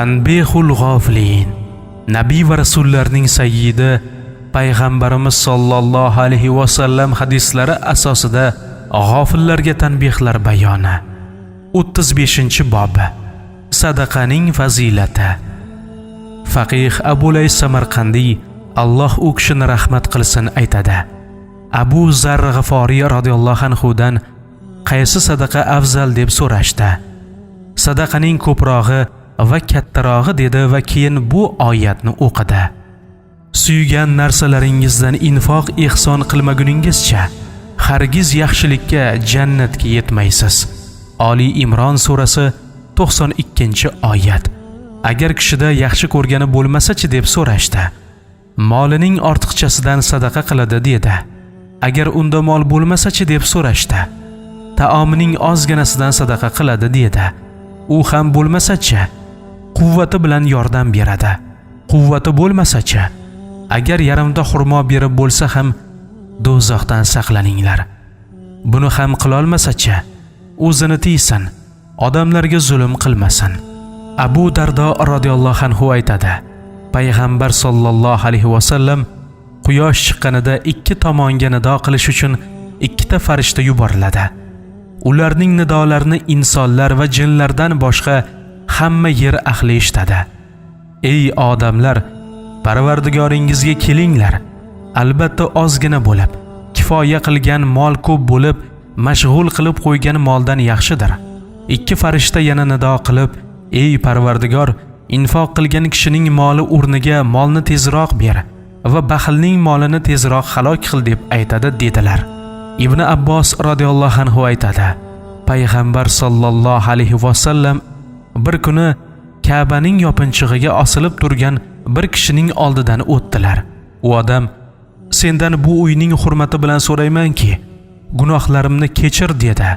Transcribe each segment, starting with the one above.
tanbehul g'ofilin nabiy va rasullarning sayyidi payg'ambarimiz sollallohu alayhi vasallam hadislari asosida g'ofillarga tanbehlar bayoni. 35 bob. Sadaqaning fazilati. Faqih abulay samarqandiy alloh u kishini rahmat qilsin aytadi. Abu zar g'aforiy roziyallohu anhudan qaysi sadaqa afzal deb so'rashdi? Sadaqaning ko'prog'i va kattarog'i dedi va keyin bu oyatni o'qidi. Suygan narsalaringizdan infoq ehson qilmaguningizcha hargiz yaxshilikka jannatga yetmaysiz. Oliy imron surasi 92 oyat. Agar kishida yaxshi ko'rgani bo'lmasachi deb so'rashdi. Molining ortiqchasidan sadaqa qiladi dedi. Agar unda mol bo'lmasachi deb so'rashdi. Taomining ozginasidan sadaqa qiladi dedi. U ham bo'lmasachi quvvati bilan yordam beradi. Quvvati bo'lmasachi agar yarimta xurmo berib bo'lsa ham do'zaxdan saqlaninglar. Buni ham qilolmasachi o'zini tiysin odamlarga zulm qilmasin. Abu dardo roziyallohu anhu aytadi payg'ambar sollallohu alayhi vasallam quyosh chiqqanida ikki tomonga nido qilish uchun ikkita farishta yuboriladi. Ularning nidolarini insonlar va jinlardan boshqa hamma yer ahli eshitadi. Ey odamlar parvardigoringizga kelinglar. Albatta ozgina bo'lib kifoya qilgan mol ko'p bo'lib mashg'ul qilib qo'ygan moldan yaxshidir. Ikki farishta yana nido qilib ey parvardigor infoq qilgan kishining moli o'rniga molni tezroq ber va baxilning molini tezroq halok qil deb aytadi dedilar. Ibn abbos roziyallohu anhu aytadi payg'ambar sollallohu alayhi vasallam bir kuni kabaning yopinchig'iga osilib turgan bir kishining oldidan o'tdilar. U odam sendan bu uyning hurmati bilan so'raymanki gunohlarimni kechir dedi.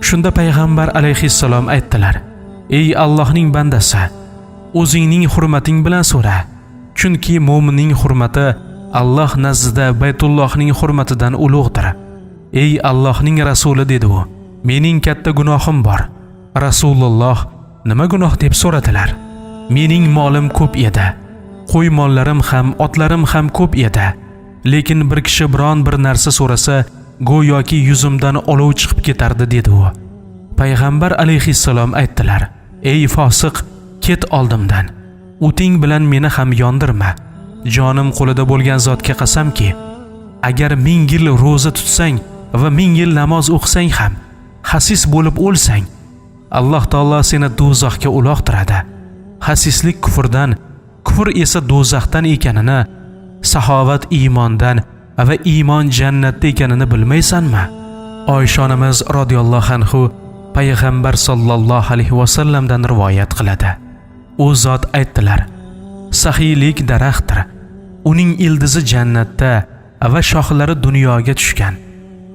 Shunda payg'ambar alayhissalom aytdilar ey allohning bandasi o'zingning hurmating bilan so'ra chunki mu'minning hurmati alloh nazdida baytullohning hurmatidan ulug'dir. Ey allohning rasuli dedi u mening katta gunohim bor. Rasululloh nima gunoh deb so'radilar? Mening molim ko'p edi. Qo'y mollarim ham otlarim ham ko'p edi. Lekin bir kishi biron bir narsa so'rasa go'yoki yuzimdan olov chiqib ketardi dedi u. Payg'ambar alayhissalom aytdilar ey fosiq ket oldimdan. O'ting bilan meni ham yondirma. Jonim qo'lida bo'lgan zotga qasamki agar ming yil ro'za tutsang va ming yil namoz o'qisang ham hasis bo'lib o'lsang alloh taolo seni do'zaxga uloqtiradi. Hasislik kufrdan kufr esa do'zaxdan ekanini saxovat iymondan va iymon jannatda ekanini bilmaysanmi? Oysha onamiz roziyallohu anhu payg'ambar sollallohu alayhi vasallamdan rivoyat qiladi. U zot aytdilar sahiylik daraxtdir. Uning ildizi jannatda va shoxlari dunyoga tushgan.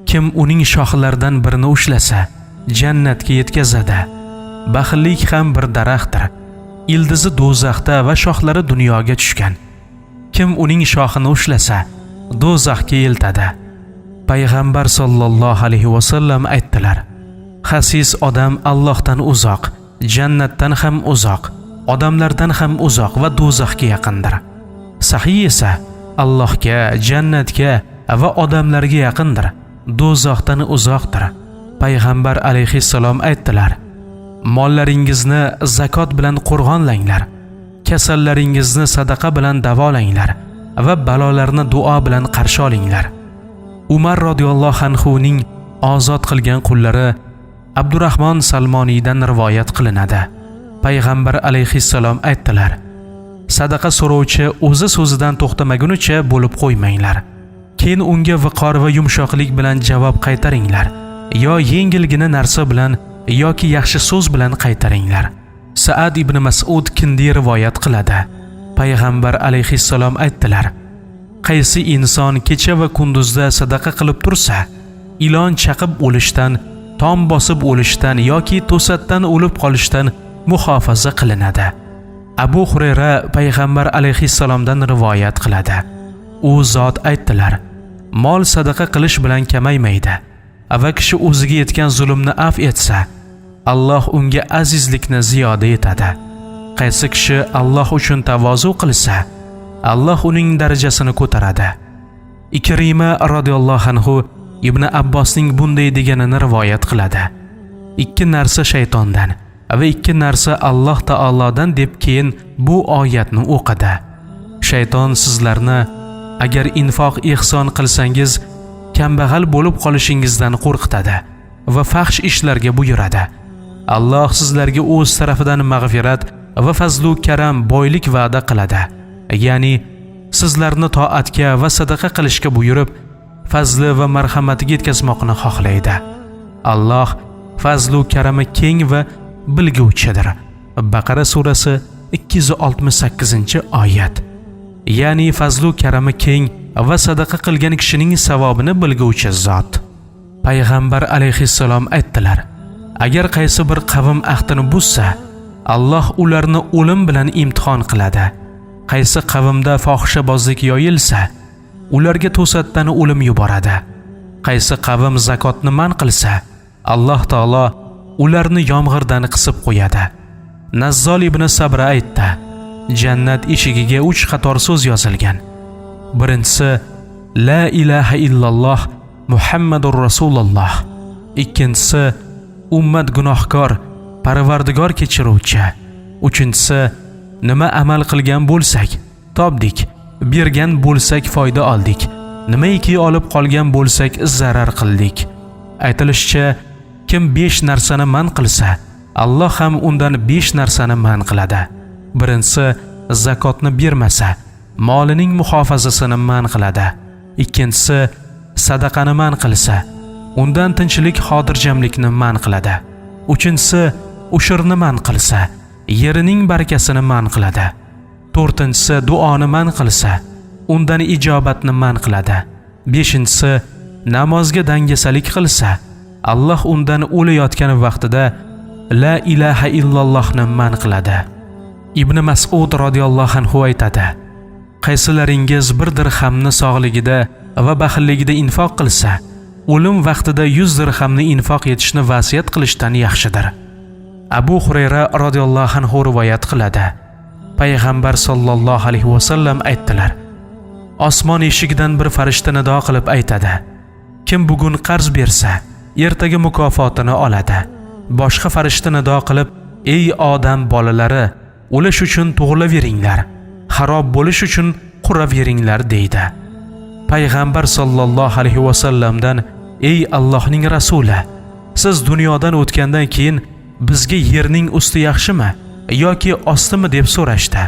Kim uning shoxlaridan birini ushlasa jannatga yetkazadi. Baxillik ham bir daraxtdir. Ildizi do'zaxda va shoxlari dunyoga tushgan. Kim uning shoxini ushlasa do'zaxga eltadi payg'ambar sollallohu alayhi vasallam aytdilar hasis odam allohdan uzoq jannatdan ham uzoq odamlardan ham uzoq va do'zaxga yaqindir. Sahiy esa allohga jannatga va odamlarga yaqindir. Do'zaxdan uzoqdir. Payg'ambar alayhissalom aytdilar mollaringizni zakot bilan qo'rg'onlanglar kasallaringizni sadaqa bilan davolanglar va balolarni duo bilan qarshi olinglar. Umar roziyallohu anhuning ozod qilgan qullari abdurahmon salmoniydan rivoyat qilinadi. Payg'ambar alayhissalom aytdilar sadaqa so'rovchi o'zi so'zidan to'xtamagunicha bo'lib qo'ymanglar. Keyin unga viqor va yumshoqlik bilan javob qaytaringlar. Yo yengilgina narsa bilan yoki yaxshi so'z bilan qaytaringlar. Saad ibn masud kindiy rivoyat qiladi. Payg'ambar alayhissalom aytdilar qaysi inson kecha va kunduzda sadaqa qilib tursa ilon chaqib o'lishdan tom bosib o'lishdan yoki to'satdan o'lib qolishdan muhofaza qilinadi. Abu hurayra payg'ambar alayhissalomdan rivoyat qiladi. U zot aytdilar mol sadaqa qilish bilan kamaymaydi va kishi o'ziga yetgan zulmni af etsa alloh unga azizlikni ziyoda etadi qaysi kishi Alloh uchun tavozu qilsa Alloh uning darajasini ko'taradi. Ikrima radhiyallohu anhu ibn abbosning bunday deganini rivoyat qiladi. Ikki narsa shaytondan va ikki narsa alloh taolodan deb keyin bu oyatni o'qidi. Shayton sizlarni agar infoq ehson qilsangiz kambag'al bo'lib qolishingizdan qo'rqitadi va faxsh ishlarga buyuradi. Alloh sizlarga o'z tarafidan mag'firat va fazlu karam boylik va'da qiladi. Ya'ni sizlarni toatga va sadaqa qilishga buyurib fazli va marhamatiga yetkazmoqni xohlaydi. Alloh fazlu karami keng va bilguvchidir. Baqara surasi 268 oyat. Ya'ni fazlu karami keng va sadaqa qilgan kishining savobini bilguvchi zot. Payg'ambar alayhissalom aytdilar agar qaysi bir qavm ahdini buzsa alloh ularni o'lim bilan imtihon qiladi. Qaysi qavmda fohishabozlik yoyilsa ularga to'satdan o'lim yuboradi. Qaysi qavm zakotni man qilsa alloh taolo ularni yomg'irdan qisib qo'yadi. Nazzol ibn sabra aytdi jannat eshigiga uch qator so'z yozilgan. Birinchisi la ilaha illalloh muhammadur rasululloh. Ikkinchisi ummat gunohkor parvardigor kechiruvchi. Uchinchisi nima amal qilgan bo'lsak topdik bergan bo'lsak foyda oldik nimaiki olib qolgan bo'lsak zarar qildik. Aytilishicha kim besh narsani man qilsa alloh ham undan besh narsani man qiladi. Birinchisi zakotni bermasa molining muhofazasini man qiladi. Ikkinchisi sadaqani man qilsa undan tinchlik xotirjamlikni man qiladi. Uchinchisi ushurni man qilsa yerining barakasini man qiladi. To'rtinchisi duoni man qilsa undan ijobatni man qiladi. Beshinchisi namozga dangasalik qilsa alloh undan o'layotgan vaqtida la ilaha illallohni man qiladi. Ibn masud roziyallohu anhu aytadi qaysilaringiz bir dirhamni sog'ligida va baxilligida infoq qilsa o'lim vaqtida yuz dirhamni infoq etishni vasiyat qilishdan yaxshidir. Abu hurayra roziyallohu anhu rivoyat qiladi. Payg'ambar sollallohu alayhi vasallam aytdilar osmon eshigidan bir farishta nido qilib aytadi kim bugun qarz bersa ertaga mukofotini oladi. Boshqa farishta nido qilib ey odam bolalari o'lish uchun tug'ilaveringlar. Xarob bo'lish uchun quraveringlar deydi. Payg'ambar sollallohu alayhi vasallamdan ey allohning rasuli siz dunyodan o'tgandan keyin bizga yerning usti yaxshimi yoki ostimi deb so'rashdi.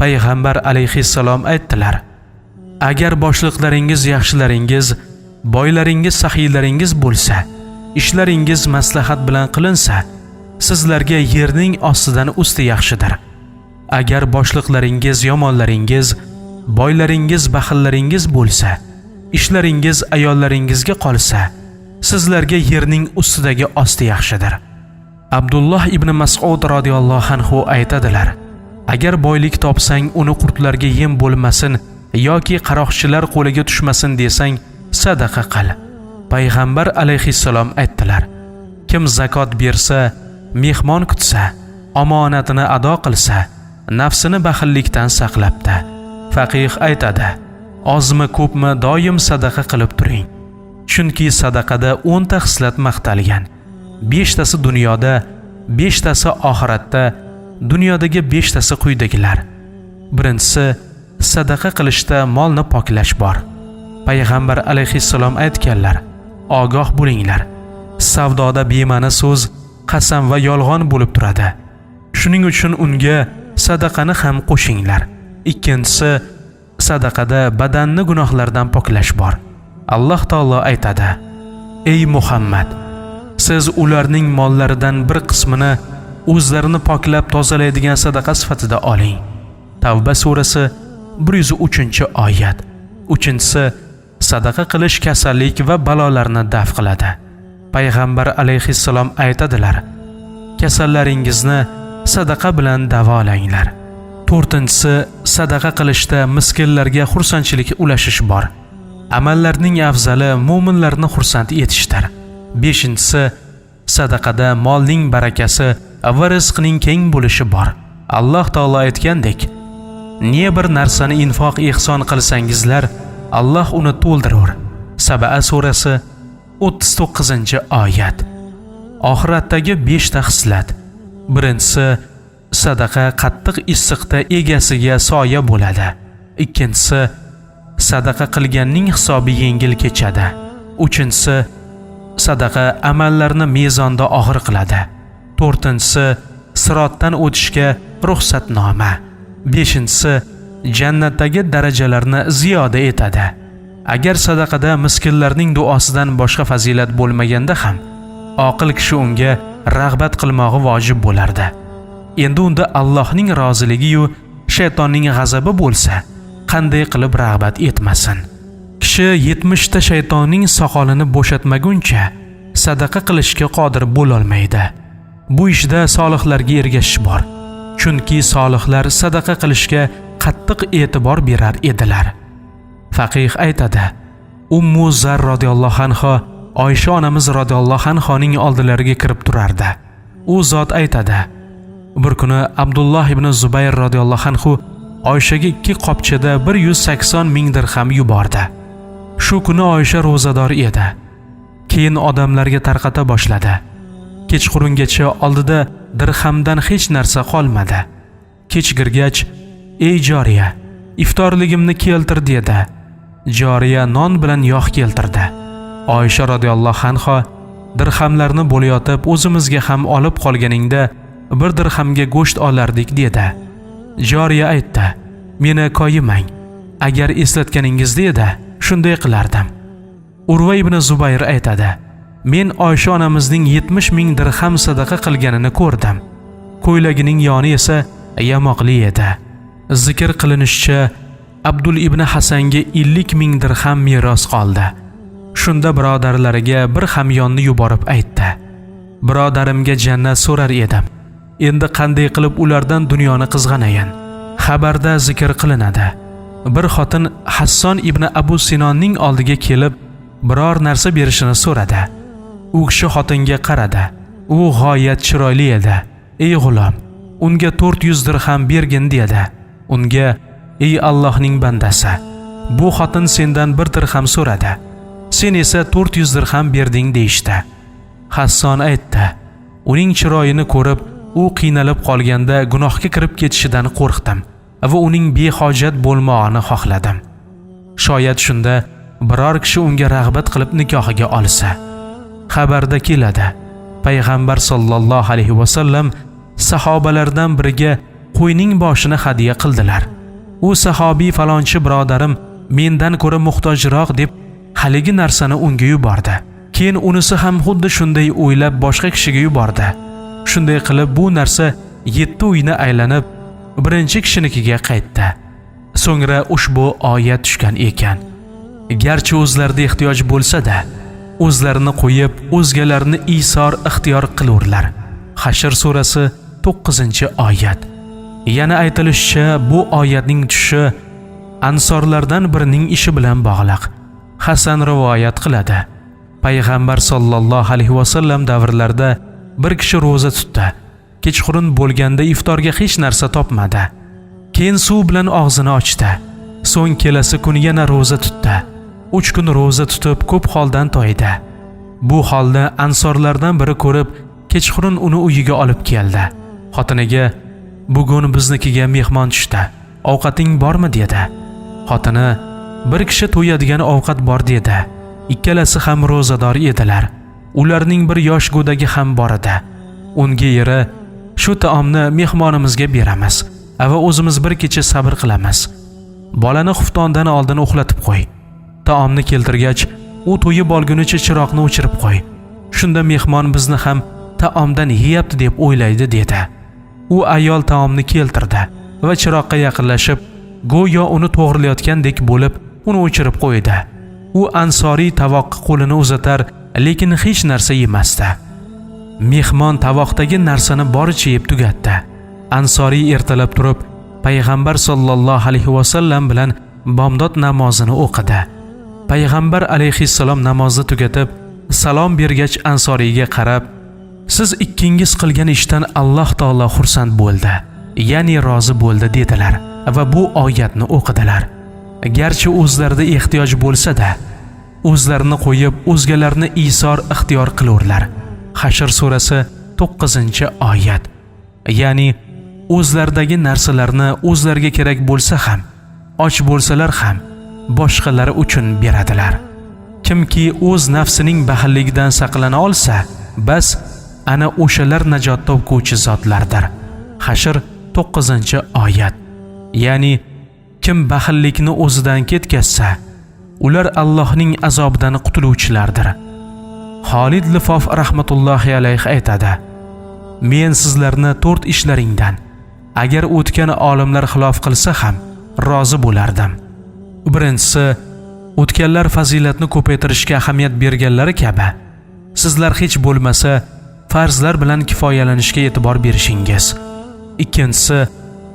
Payg'ambar alayhissalom aytdilar agar boshliqlaringiz yaxshilaringiz boylaringiz saxiylaringiz bo'lsa ishlaringiz maslahat bilan qilinsa sizlarga yerning ostidan usti yaxshidir. Agar boshliqlaringiz yomonlaringiz boylaringiz baxillaringiz bo'lsa ishlaringiz ayollaringizga qolsa sizlarga yerning ustidagi osti yaxshidir. Abdulloh ibn masud roziyallohu anhu aytadilar agar boylik topsang uni qurtlarga yem bo'lmasin yoki qaroqchilar qo'liga tushmasin desang sadaqa qil. Payg'ambar alayhissalom aytdilar kim zakot bersa mehmon kutsa omonatini ado qilsa nafsini baxillikdan saqlabdi. Faqih aytadi ozmi ko'pmi doim sadaqa qilib turing. Chunki sadaqada o'nta xislat maqtalgan. Beshtasi dunyoda beshtasi oxiratda dunyodagi beshtasi quyidagilar. Birinchisi sadaqa qilishda molni poklash bor. Payg'ambar alayhissalom aytganlar ogoh bo'linglar. Savdoda bema'ni so'z qasam va yolg'on bo'lib turadi. Shuning uchun unga sadaqani ham qo'shinglar. Ikkinchisi sadaqada badanni gunohlardan poklash bor. Alloh taolo aytadi ey muhammad siz ularning mollaridan bir qismini o'zlarini poklab tozalaydigan sadaqa sifatida oling. Tavba surasi 103 oyat. Uchinchisi sadaqa qilish kasallik va balolarni daf qiladi. Payg'ambar alayhissalom aytadilar kasallaringizni sadaqa bilan davolanglar. To'rtinchisi sadaqa qilishda miskinlarga xursandchilik ulashish bor. Amallarning afzali mo'minlarni xursand etishdir. Beshinchisi sadaqada molning barakasi va rizqning keng bo'lishi bor. Alloh taolo aytgandek ne bir narsani infoq ehson qilsangizlar alloh uni to'ldirur. Sabaa surasi 39 oyat. Oxiratdagi 5 ta xislat. Birinchisi sadaqa qattiq issiqda egasiga soya bo'ladi. Ikkinchisi sadaqa qilganning hisobi yengil kechadi. Uchinchisi sadaqa amallarni mezonda og'ir qiladi. To'rtinchisi sirotdan o'tishga ruxsatnoma. Beshinchisi jannatdagi darajalarni ziyoda etadi. Agar sadaqada miskinlarning duosidan boshqa fazilat bo'lmaganda ham oqil kishi unga rag'bat qilmog'i vojib bo'lardi. Endi unda allohning roziligiyu shaytonning g'azabi bo'lsa qanday qilib rag'bat etmasin? Kishi yetmishta shaytonning soqolini bo'shatmaguncha sadaqa qilishga qodir bo'lolmaydi. Bu ishda solihlarga ergashish bor chunki solihlar sadaqa qilishga qattiq e'tibor berar edilar. Faqih aytadi ummu zar roziyallohu anhu oysha onamiz roziyallohu anhoning oldilariga kirib turardi. U zot aytadi bir kuni abdulloh ibn zubayr roziyallohu anhu oyshaga ikki qopchada bir yuz sakson ming dirham yubordi. Shu kuni oysha ro'zador edi. Keyin odamlarga tarqata boshladi. Kechqurungacha oldida dirhamdan hech narsa qolmadi. Kechgirgach ey joriya iftorligimni keltir dedi. Joriya non bilan yog' keltirdi. Oysha roziyallohu anho dirhamlarni bo'layotib o'zimizga ham olib qolganingda bir dirhamga go'sht olardik dedi. Joriya aytdi meni koyimang agar eslatganingizda edi shunday qilardim. Urva ibn zubayr aytadi men oysha onamizning yetmish ming dirham sadaqa qilganini ko'rdim. Ko'ylagining yoni esa yamoqli edi. Zikr qilinishicha abdul ibn hasanga ellik ming dirham meros qoldi. Shunda birodarlariga bir hamyonni yuborib aytdi. Birodarimga jannat so'rar edim endi qanday qilib ulardan dunyoni qizg'anayin? Xabarda zikr qilinadi. Bir xotin hasson ibn abu sinonning oldiga kelib biror narsa berishini so'radi. U kishi xotinga qaradi u g'oyat chiroyli edi ey g'ulom unga to'rt yuz dirham bergin dedi. Unga ey allohning bandasi bu xotin sendan bir dirham so'radi. Sen esa to'rt yuz dirham berding deyishdi. Hasson aytdi uning chiroyini ko'rib u qiynalib qolganda gunohga kirib ketishidan qo'rqdim va uning behojat bo'lmog'ini xohladim. Shoyat shunda biror kishi unga rag'bat qilib nikohiga olsa. Xabarda keladi payg'ambar sollallohu alayhi vasallam sahobalardan biriga qo'yning boshini hadya qildilar. U sahobiy falonchi birodarim mendan ko'ra muhtojroq deb haligi narsani unga yubordi. Keyin unisi ham xuddi shunday o'ylab boshqa kishiga yubordi. Shunday qilib bu narsa yetti uyni aylanib birinchi kishinikiga qaytdi. So'ngra ushbu oyat tushgan ekan. Garchi o'zlarida ehtiyoj bo'lsa-da o'zlarini qo'yib o'zgalarni isor ixtiyor qilurlar. Hashr surasi 9 oyat. Yana aytilishicha bu oyatning tushishi ansorlardan birining ishi bilan bog'liq. Hasan rivoyat qiladi. Payg'ambar sollallohu alayhi vasallam davrlarida bir kishi ro'za tutdi. Kechqurun bo'lganda iftorga hech narsa topmadi. Keyin suv bilan og'zini ochdi. So'ng kelasi kuni yana ro'za tutdi. Uch kun ro'za tutib ko'p holdan toydi. Bu holni ansorlardan biri ko'rib kechqurun uni uyiga olib keldi. Xotiniga bugun biznikiga mehmon tushdi. Ovqating bormi? dedi. Xotini bir kishi to'yadigan ovqat bor dedi. Ikkalasi ham ro'zador edilar. Ularning bir yosh go'dagi ham bor edi. Unga eri shu taomni mehmonimizga beramiz. Va o'zimiz bir kecha sabr qilamiz. Bolani xuftondan oldin uxlatib qo'y. Taomni keltirgach u to'yib olgunicha chiroqni o'chirib qo'y. Shunda mehmon bizni ham taomdan yeyapti deb o'ylaydi dedi. U ayol taomni keltirdi va chiroqqa yaqinlashib go'yo uni to'g'rilayotgandek bo'lib uni o'chirib qo'ydi. U ansoriy tavoqqa qo'lini uzatar lekin hech narsa yemasdi. Mehmon tavoqdagi narsani boricha yeb tugatdi. Ansoriy ertalab turib payg'ambar sollallohu alayhi vasallam bilan bomdod namozini o'qidi. Payg'ambar alayhissalom namozni tugatib salom bergach ansoriyga qarab siz ikkingiz qilgan ishdan alloh taolo xursand bo'ldi ya'ni rozi bo'ldi dedilar va bu oyatni o'qidilar. Garchi o'zlarida ehtiyoj bo'lsa-da o'zlarini qo'yib o'zgalarni isor ixtiyor qilurlar. Hashr surasi 9 oyat. Ya'ni o'zlaridagi narsalarni o'zlariga kerak bo'lsa ham och bo'lsalar ham boshqalari uchun beradilar. Kimki o'z nafsining baxilligidan saqlana olsa bas ana o'shalar najot topguvchi zotlardir. Hashr 9 oyat. Ya'ni kim baxillikni o'zidan ketkazsa ular allohning azobidan qutuluvchilardir. Xolid lifof rahmatullohi alayhi aytadi men sizlarni to'rt ishlaringdan agar o'tgan olimlar xilof qilsa ham rozi bo'lardim. Birinchisi o'tganlar fazilatni ko'paytirishga ahamiyat berganlari kabi sizlar hech bo'lmasa farzlar bilan kifoyalanishga e'tibor berishingiz. Ikkinchisi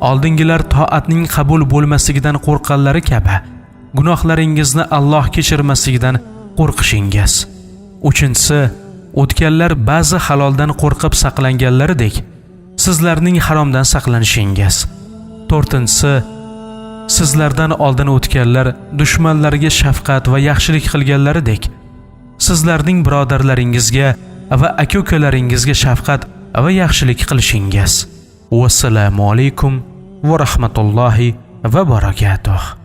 oldingilar toatning qabul bo'lmasligidan qo'rqqanlari kabi gunohlaringizni alloh kechirmasligidan qo'rqishingiz. Uchinchisi o'tganlar ba'zi haloldan qo'rqib saqlanganlaridek sizlarning haromdan saqlanishingiz. To'rtinchisi sizlardan oldin o'tganlar dushmanlariga shafqat va yaxshilik qilganlaridek sizlarning birodarlaringizga va aka ukalaringizga shafqat va yaxshilik qilishingiz. Vassalomu alaykum va rahmatullohi va barakatuh